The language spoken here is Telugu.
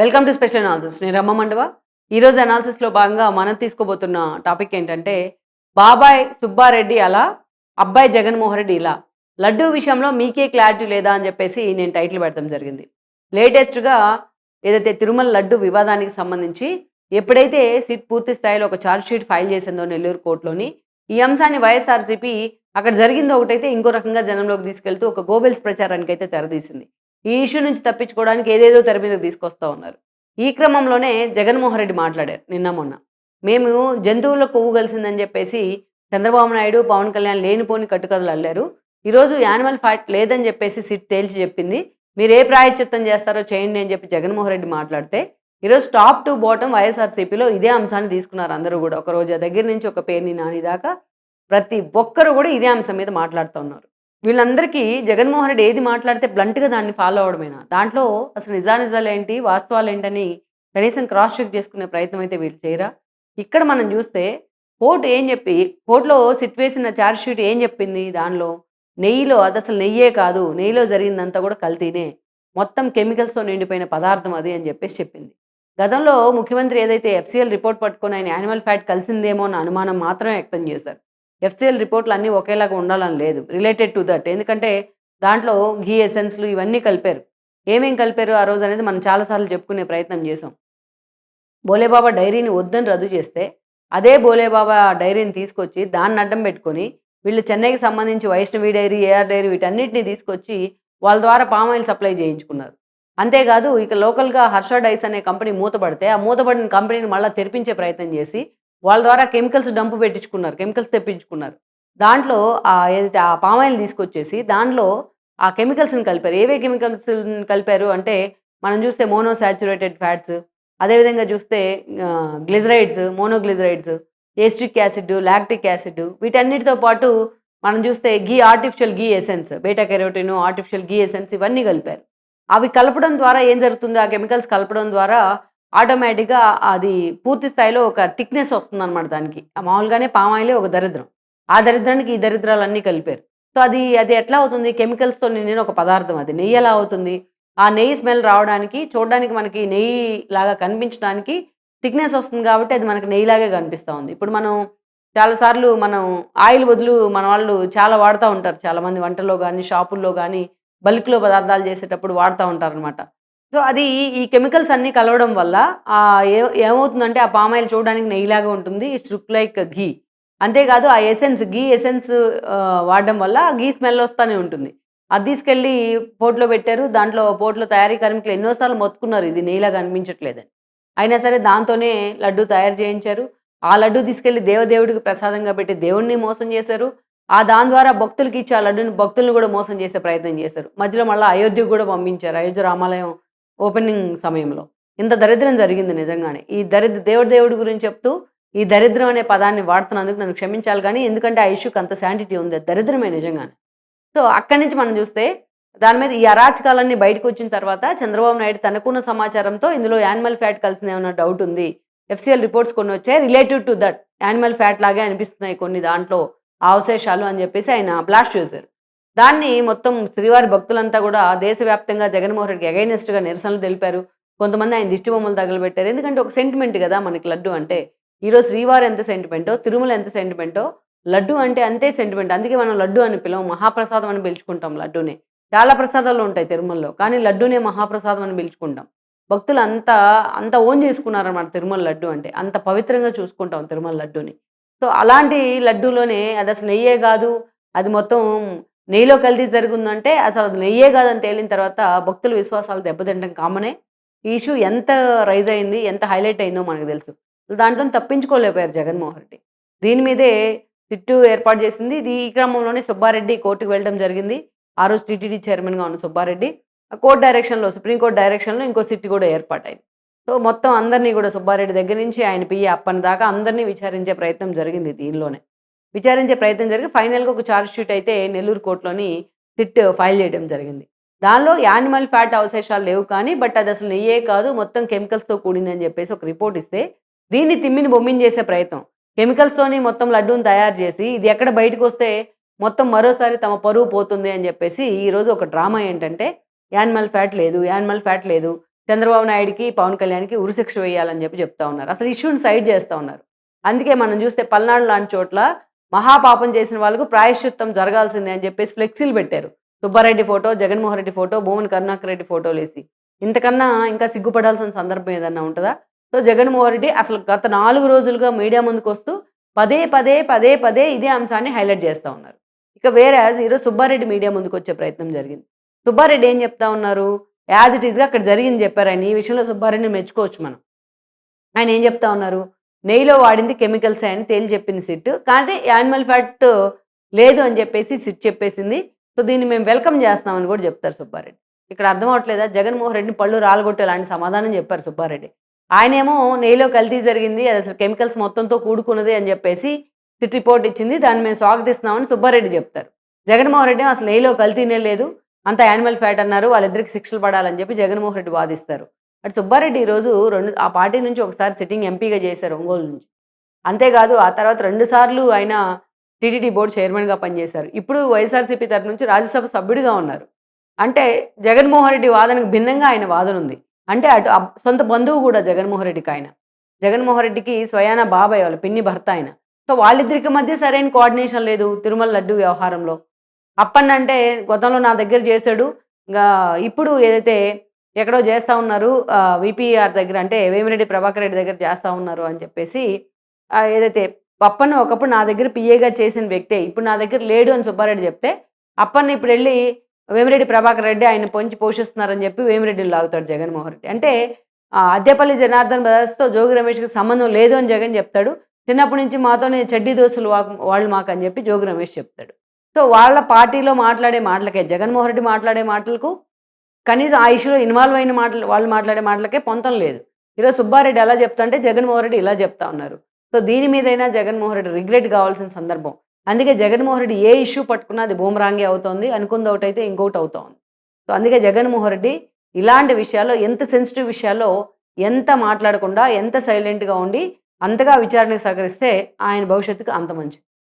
వెల్కమ్ టు స్పెషల్ అనాలిసిస్ నేను రమ్మ మండవ. ఈరోజు అనాలిసిస్లో భాగంగా మనం తీసుకోబోతున్న టాపిక్ ఏంటంటే బాబాయ్ సుబ్బారెడ్డి అలా అబ్బాయి జగన్మోహన్ రెడ్డి ఇలా. లడ్డూ విషయంలో మీకే క్లారిటీ లేదా అని చెప్పేసి నేను టైటిల్ పెడతాం జరిగింది. లేటెస్ట్గా ఏదైతే తిరుమల లడ్డు వివాదానికి సంబంధించి ఎప్పుడైతే సిట్ పూర్తి స్థాయిలో ఒక ఛార్జ్ షీట్ ఫైల్ చేసిందో నెల్లూరు కోర్టులోని ఈ అంశాన్ని వైఎస్ఆర్సీపీ అక్కడ జరిగింది ఒకటైతే ఇంకో రకంగా జనంలోకి తీసుకెళ్తూ ఒక గోబెల్స్ ప్రచారానికి అయితే తెరదీసింది. ఈ ఇష్యూ నుంచి తప్పించుకోవడానికి ఏదేదో తెర మీదకి తీసుకొస్తా ఉన్నారు. ఈ క్రమంలోనే జగన్మోహన్ రెడ్డి మాట్లాడారు నిన్న మొన్న. మేము జంతువుల కొవ్వు కలిసిందని చెప్పేసి చంద్రబాబు నాయుడు పవన్ కళ్యాణ్ లేనిపోని కట్టుకథలు అల్లారు. ఈరోజు యానిమల్ ఫ్యాట్ లేదని చెప్పేసి సిట్ తేల్చి చెప్పింది. మీరు ఏ ప్రాయశ్చిత్తం చేస్తారో చేయండి అని చెప్పి జగన్మోహన్ రెడ్డి మాట్లాడితే ఈరోజు టాప్ టు బాటం వైఎస్ఆర్సీపీలో ఇదే అంశాన్ని తీసుకున్నారు అందరూ కూడా. ఒక రోజు దగ్గర నుంచి ఒక పేరుని నాని దాకా ప్రతి ఒక్కరు కూడా ఇదే అంశం మీద మాట్లాడుతూ ఉన్నారు. వీళ్ళందరికీ జగన్మోహన్ రెడ్డి ఏది మాట్లాడితే బ్లంట్గా దాన్ని ఫాలో అవడమేనా? దాంట్లో అసలు నిజానిజాలు ఏంటి వాస్తవాలు ఏంటని కనీసం క్రాస్ చెక్ చేసుకునే ప్రయత్నం అయితే వీళ్ళు చేయరా? ఇక్కడ మనం చూస్తే కోర్టు ఏం చెప్పి కోర్టులో సిట్ వేసిన ఛార్జ్ షీట్ ఏం చెప్పింది దానిలో? నెయ్యిలో అది అసలు నెయ్యే కాదు నెయ్యిలో జరిగిందంతా కూడా కల్తీనే. మొత్తం కెమికల్స్తో నిండిపోయిన పదార్థం అది అని చెప్పేసి చెప్పింది. గతంలో ముఖ్యమంత్రి ఏదైతే ఎఫ్సీఎల్ రిపోర్ట్ పట్టుకొని ఆయన యానిమల్ ఫ్యాట్ కలిసిందేమో అన్న అనుమానం మాత్రమే వ్యక్తం చేశారు. ఎఫ్సిఎల్ రిపోర్ట్లు అన్నీ ఒకేలాగా ఉండాలని లేదు రిలేటెడ్ టు దట్ ఎందుకంటే దాంట్లో ఘీ ఎసెన్స్లు ఇవన్నీ కలిపారు. ఏమేం కలిపారు ఆ రోజు అనేది మనం చాలాసార్లు చెప్పుకునే ప్రయత్నం చేసాం బోలేబాబా డైరీని వద్దని రద్దు చేస్తే అదే బోలేబాబా డైరీని తీసుకొచ్చి దాన్ని అడ్డం పెట్టుకొని వీళ్ళు చెన్నైకి సంబంధించి వైష్ణవి డైరీ ఏఆర్ డైరీ వీటన్నిటిని తీసుకొచ్చి వాళ్ళ ద్వారా పామ్ ఆయిల్ సప్లై చేయించుకున్నారు. అంతేకాదు ఇక లోకల్గా హర్ష డైస్ అనే కంపెనీ మూతపడితే ఆ మూతపడిన కంపెనీని మళ్ళీ తెరిపించే ప్రయత్నం చేసి వాళ్ళ ద్వారా కెమికల్స్ డంపు పెట్టించుకున్నారు కెమికల్స్ తెప్పించుకున్నారు. దాంట్లో ఏదైతే ఆ పామాయిల్ తీసుకొచ్చేసి దాంట్లో ఆ కెమికల్స్ని కలిపారు. ఏవే కెమికల్స్ కలిపారు అంటే మనం చూస్తే మోనోసాచురేటెడ్ ఫ్యాట్స్ అదేవిధంగా చూస్తే గ్లిజరైడ్స్ మోనోగ్లిజరైడ్స్ ఏస్ట్రిక్ యాసిడ్ లాక్టిక్ యాసిడ్ వీటన్నిటితో పాటు మనం చూస్తే ghee artificial ghee essence beta carotene artificial ghee essence ఇవన్నీ కలిపారు. అవి కలపడం ద్వారా ఏం జరుగుతుంది? ఆ కెమికల్స్ కలపడం ద్వారా ఆటోమేటిక్గా అది పూర్తి స్థాయిలో ఒక థిక్నెస్ వస్తుంది అనమాట దానికి. ఆ మామూలుగానే పామాయిలే ఒక దరిద్రం. ఆ దరిద్రానికి ఈ దరిద్రాలన్నీ కలిపారు. సో అది అది ఎట్లా అవుతుంది? కెమికల్స్తో నిండిన ఒక పదార్థం అది. నెయ్యి ఎలా అవుతుంది? ఆ నెయ్యి స్మెల్ రావడానికి చూడడానికి మనకి నెయ్యి లాగా కనిపించడానికి థిక్నెస్ వస్తుంది కాబట్టి అది మనకి నెయ్యిలాగే కనిపిస్తూ ఉంది. ఇప్పుడు మనం చాలాసార్లు మనం ఆయిల్ బదులు మన వాళ్ళు చాలా వాడుతూ ఉంటారు. చాలామంది వంటల్లో కానీ షాపుల్లో కానీ బల్క్లో పదార్థాలు చేసేటప్పుడు వాడుతూ ఉంటారనమాట సో అది ఈ కెమికల్స్ అన్నీ కలవడం వల్ల ఆ ఏ ఏమవుతుందంటే ఆ పామాయిల్ చూడడానికి నెయ్యిలాగా ఉంటుంది. ఇట్స్ లుక్ లైక్ ఘీ అంతేకాదు ఆ ఎసెన్స్ ఘీ ఎసెన్స్ వాడడం వల్ల ఘీ స్మెల్ వస్తూనే ఉంటుంది. అది తీసుకెళ్ళి పోట్లో పెట్టారు. దాంట్లో పోట్లో తయారీ కార్మికులు ఎన్నోసార్లు మొత్తుకున్నారు. ఇది నెయ్యిలాగా అనిపించట్లేదని. అయినా సరే దాంతోనే లడ్డు తయారు చేయించారు. ఆ లడ్డు తీసుకెళ్ళి దేవదేవుడికి ప్రసాదంగా పెట్టి దేవుణ్ణి మోసం చేశారు. ఆ దాని ద్వారా భక్తులకి ఇచ్చి ఆ లడ్డుని భక్తులను కూడా మోసం చేసే ప్రయత్నం చేశారు. మధ్యలో మళ్ళీ అయోధ్యకు కూడా పంపించారు. అయోధ్య రామాలయం ఓపెనింగ్ సమయంలో. ఇంత దరిద్రం జరిగింది నిజంగానే. ఈ దరిద్ర దేవుడి దేవుడి గురించి చెప్తూ ఈ దరిద్రం అనే పదాన్ని వాడుతున్నందుకు నన్ను క్షమించాలి కానీ ఎందుకంటే ఆ ఇష్యూకి అంత శాంటిటీ ఉంది. దరిద్రమే నిజంగానే. సో అక్కడి నుంచి మనం చూస్తే దాని మీద ఈ అరాచకాలన్నీ బయటకు వచ్చిన తర్వాత చంద్రబాబు నాయుడు తనకున్న సమాచారంతో ఇందులో యానిమల్ ఫ్యాట్ కలిసింది ఏమన్నా డౌట్ ఉంది? ఎఫ్సిఎల్ రిపోర్ట్స్ కొన్ని వచ్చాయి. Related to that animal fat లాగే అనిపిస్తున్నాయి కొన్ని దాంట్లో. అవశేషాలు అని చెప్పేసి ఆయన బ్లాస్ట్ చేశారు. దాన్ని మొత్తం శ్రీవారి భక్తులంతా కూడా దేశవ్యాప్తంగా జగన్మోహన్ రెడ్డికి అగైనెస్ట్గా నిరసనలు తెలిపారు. కొంతమంది ఆయన దిష్టి బొమ్మలు తగలబెట్టారు. ఎందుకంటే ఒక సెంటిమెంట్ కదా మనకి లడ్డు అంటే. ఈరోజు శ్రీవారు ఎంత సెంటిమెంటో తిరుమల ఎంత సెంటిమెంటో లడ్డు అంటే అంతే సెంటిమెంట్ అందుకే మనం లడ్డు అని పిలవం మహాప్రసాదం అని పిలుచుకుంటాం లడ్డూనే. చాలా ప్రసాదాలు ఉంటాయి తిరుమలలో కానీ లడ్డూనే మహాప్రసాదం అని పిలుచుకుంటాం. భక్తులు అంత అంత ఓన్ చేసుకున్నారన్నమాట తిరుమల లడ్డు అంటే. అంత పవిత్రంగా చూసుకుంటాం తిరుమల లడ్డూని. సో అలాంటి లడ్డూలోనే అది అసలు నెయ్యే కాదు. అది మొత్తం నెయ్యిలో కల్తీ జరుగుందంటే అసలు అది నెయ్యే కాదని తేలిన తర్వాత భక్తుల విశ్వాసాలు దెబ్బతింటం కామనే ఈ ఇష్యూ ఎంత రైజ్ అయింది ఎంత హైలైట్ అయిందో మనకు తెలుసు. దాంట్లో తప్పించుకోలేకపోయారు జగన్మోహన్ రెడ్డి. దీని మీదే సిట్టు ఏర్పాటు చేసింది. ఇది ఈ క్రమంలోనే సుబ్బారెడ్డి కోర్టుకు వెళ్ళడం జరిగింది. ఆ రోజు టీటీడీ చైర్మన్గా ఉన్న సుబ్బారెడ్డి. కోర్టు డైరెక్షన్లో సుప్రీంకోర్టు డైరెక్షన్లో ఇంకో సిట్ కూడా ఏర్పాటైంది. సో మొత్తం అందరినీ కూడా సుబ్బారెడ్డి దగ్గర నుంచి ఆయన పియ్యి అప్పని దాకా అందరినీ విచారించే ప్రయత్నం జరిగింది దీనిలోనే. విచారించే ప్రయత్నం జరిగి ఫైనల్గా ఒక ఛార్జ్ షీట్ అయితే నెల్లూరు కోర్టులోని సిట్ ఫైల్ చేయడం జరిగింది. దానిలో యానిమల్ ఫ్యాట్ అవశేషాలు లేవు కానీ బట్ అది అసలు నెయ్యే కాదు మొత్తం కెమికల్స్తో కూడిందని చెప్పేసి ఒక రిపోర్ట్ ఇస్తే దీన్ని తిమ్మిని బొమ్మించేసే ప్రయత్నం. కెమికల్స్తోని మొత్తం లడ్డూని తయారు చేసి ఇది ఎక్కడ బయటకు వస్తే మొత్తం మరోసారి తమ పరువు పోతుంది అని చెప్పేసి ఈరోజు ఒక డ్రామా ఏంటంటే యానిమల్ ఫ్యాట్ లేదు యానిమల్ ఫ్యాట్ లేదు చంద్రబాబు నాయుడికి పవన్ కళ్యాణ్కి ఉరిశిక్ష వేయాలని చెప్పి చెప్తా ఉన్నారు. అసలు ఇష్యూని సైడ్ చేస్తూ ఉన్నారు. అందుకే మనం చూస్తే పల్నాడు లాంటి చోట్ల మహాపాపం చేసిన వాళ్ళకు ప్రాయశ్చిత్తం జరగాల్సిందే అని చెప్పేసి ఫ్లెక్సీలు పెట్టారు. సుబ్బారెడ్డి ఫోటో జగన్మోహన్ రెడ్డి ఫోటో భూమన్ కరుణాకర్ రెడ్డి ఫోటోలు వేసి. ఇంతకన్నా ఇంకా సిగ్గుపడాల్సిన సందర్భం ఏదన్నా ఉంటుందా? సో జగన్మోహన్ రెడ్డి అసలు గత నాలుగు రోజులుగా మీడియా ముందుకు వస్తూ పదే పదే పదే పదే ఇదే అంశాన్ని హైలైట్ చేస్తూ ఉన్నారు. ఇక వేరే ఈరోజు సుబ్బారెడ్డి మీడియా ముందుకు వచ్చే ప్రయత్నం జరిగింది. సుబ్బారెడ్డి ఏం చెప్తా ఉన్నారు? యాజ్ ఇట్ ఈస్గా అక్కడ జరిగింది చెప్పారు ఆయన. ఈ విషయంలో సుబ్బారెడ్డిని మెచ్చుకోవచ్చు మనం. ఆయన ఏం చెప్తా ఉన్నారు? నెయ్యిలో వాడింది కెమికల్స్ అని తేలి చెప్పింది సిట్ కానీ యానిమల్ ఫ్యాట్ లేదు అని చెప్పేసి సిట్ చెప్పేసింది. సో దీన్ని మేము వెల్కమ్ చేస్తామని కూడా చెప్తారు సుబ్బారెడ్డి. ఇక్కడ అర్థం అవట్లేదా జగన్మోహన్ రెడ్డిని పళ్ళు రాలగొట్టే లాంటి సమాధానం చెప్పారు సుబ్బారెడ్డి. ఆయనేమో నెయ్యిలో కల్తీ జరిగింది అది అసలు కెమికల్స్ మొత్తంతో కూడుకున్నది అని చెప్పేసి సిట్ రిపోర్ట్ ఇచ్చింది. దాన్ని మేము స్వాగతిస్తున్నామని సుబ్బారెడ్డి చెప్తారు. జగన్మోహన్ రెడ్డి అసలు నెయ్యిలో కల్తీనే లేదు. అంత యానిమల్ ఫ్యాట్ అన్నారు. వాళ్ళిద్దరికి శిక్షలు పడాలని చెప్పి జగన్మోహన్ రెడ్డి వాదిస్తారు. అటు సుబ్బారెడ్డి ఈరోజు రెండు ఆ పార్టీ నుంచి ఒకసారి సిట్టింగ్ ఎంపీగా చేశారు ఒంగోలు నుంచి. అంతేకాదు ఆ తర్వాత రెండు సార్లు ఆయన టీటీడీ బోర్డు చైర్మన్గా పనిచేశారు. ఇప్పుడు వైఎస్ఆర్సీపీ తరపు నుంచి రాజ్యసభ సభ్యుడిగా ఉన్నారు. అంటే జగన్మోహన్ రెడ్డి వాదనకు భిన్నంగా ఆయన వాదన ఉంది. అంటే అటు సొంత బంధువు కూడా జగన్మోహన్ రెడ్డికి ఆయన. జగన్మోహన్ రెడ్డికి స్వయాన బాబాయ్ వాళ్ళ పిన్ని భర్త ఆయన. సో వాళ్ళిద్దరికి మధ్య సరైన కోఆర్డినేషన్ లేదు తిరుమల లడ్డు వ్యవహారంలో. అప్పన్నంటే గతంలో నా దగ్గర చేశాడు. ఇంకా ఇప్పుడు ఏదైతే ఎక్కడో చేస్తూ ఉన్నారు విపిఆర్ దగ్గర అంటే వేమిరెడ్డి ప్రభాకర్ రెడ్డి దగ్గర చేస్తూ ఉన్నారు అని చెప్పేసి ఏదైతే అప్పన్న ఒకప్పుడు నా దగ్గర పిఏగా చేసిన వ్యక్తే ఇప్పుడు నా దగ్గర లేడు అని సుబ్బారెడ్డి చెప్తే అప్పన్న ఇప్పుడు వెళ్ళి వేమిరెడ్డి ప్రభాకర్ రెడ్డి ఆయన పొంచి పోషిస్తున్నారని చెప్పి వేమిరెడ్డిని లాగుతాడు జగన్మోహన్ రెడ్డి. అంటే అద్దెపల్లి జనార్దన్ బ్రదర్స్తో జోగి రమేష్కి సంబంధం లేదు అని జగన్ చెప్తాడు. చిన్నప్పటి నుంచి మాతోనే చెడ్డీ దోసులు వా- వాళ్ళు మాకు అని చెప్పి జోగి రమేష్ చెప్తాడు. సో వాళ్ళ పార్టీలో మాట్లాడే మాటలకే జగన్మోహన్ రెడ్డి మాట్లాడే మాటలకు కనీసం ఆ ఇష్యూలో ఇన్వాల్వ్ అయిన మాటలు వాళ్ళు మాట్లాడే మాటలకే పొంతం లేదు. ఈరోజు సుబ్బారెడ్డి ఎలా చెప్తుంటే జగన్మోహన్ రెడ్డి ఇలా చెప్తా ఉన్నారు. సో దీని మీదైనా జగన్మోహన్ రెడ్డి రిగ్రెట్ కావాల్సిన సందర్భం. అందుకే జగన్మోహన్ రెడ్డి ఏ ఇష్యూ పట్టుకున్నా అది భూమరాంగే అవుతోంది అనుకుంది ఒకటి అయితే ఇంకొకటి అవుతోంది. సో అందుకే జగన్మోహన్ రెడ్డి ఇలాంటి విషయాల్లో ఎంత సెన్సిటివ్ విషయాల్లో ఎంత మాట్లాడకుండా ఎంత సైలెంట్గా ఉండి అంతగా విచారణకు సహకరిస్తే ఆయన భవిష్యత్తుకు అంత మంచిది.